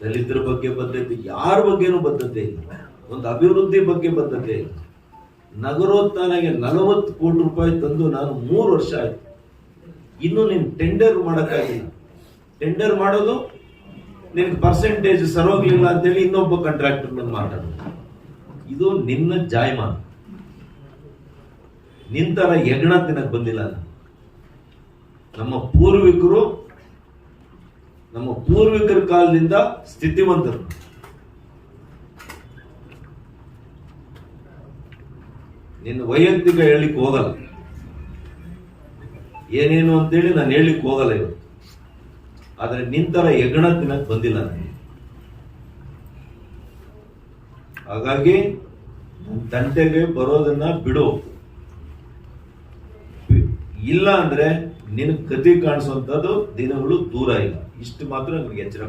ದಲಿತರ ಬಗ್ಗೆ ಬದ್ಧತೆ ಯಾರ ಬಗ್ಗೆನೂ ಬದ್ಧತೆ ಇಲ್ಲ. ಒಂದು ಅಭಿವೃದ್ಧಿ ಬಗ್ಗೆ ಬದ್ಧತೆ ಇಲ್ಲ. ನಗರೋತ್ಥಾನಗೆ ನಲವತ್ತು ಕೋಟಿ ರೂಪಾಯಿ ತಂದು ನಾನು ಮೂರು ವರ್ಷ ಆಯ್ತು. ಇನ್ನು ನೀನು ಟೆಂಡರ್ ಮಾಡೋಕ್ಕಾಗಿಲ್ಲ. ಟೆಂಡರ್ ಮಾಡೋದು ನಿನ್ಗೆ ಪರ್ಸೆಂಟೇಜ್ ಸರೋಗ್ಲಿಲ್ಲ ಅಂತೇಳಿ ಇನ್ನೊಬ್ಬ ಕಾಂಟ್ರಾಕ್ಟರ್ ಮೇಲೆ ಮಾತಾಡೋದು. ಇದು ನಿನ್ನ ಜಾಯಮಾನ. ನಿಂತರ ಹೆಗ್ಣ ತಿನ್ನಕ್ ಬಂದಿಲ್ಲ ನಮ್ಮ ಪೂರ್ವಿಕರು ನಮ್ಮ ಪೂರ್ವಿಕರ ಕಾಲದಿಂದ ಸ್ಥಿತಿವಂತರು. ನಿನ್ನ ವೈಯಕ್ತಿಕ ಹೇಳಲಿಕ್ಕೆ ಹೋಗಲ್ಲ. ಏನೇನು ಅಂತೇಳಿ ನಾನು ಹೇಳಲಿಕ್ಕೆ ಹೋಗಲ್ಲ ಇವತ್ತು. ಆದರೆ ನಿಂತರ ಹೆಗ್ಗಣ ತಿನ್ನಕ್ ಬಂದಿಲ್ಲ ನನಗೆ ಹಾಗಾಗಿ ತಂಟೆಗೆ ಬರೋದನ್ನ ಬಿಡು. ಇಲ್ಲ ಅಂದ್ರೆ ನಿನ್ನ ಕದಿ ಕಾಣಿಸುವಂತದ್ದು ದಿನಗಳು ದೂರ ಇಲ್ಲ. ಇಷ್ಟು ಮಾತ್ರ ನನಗೆ ಎಚ್ಚರ.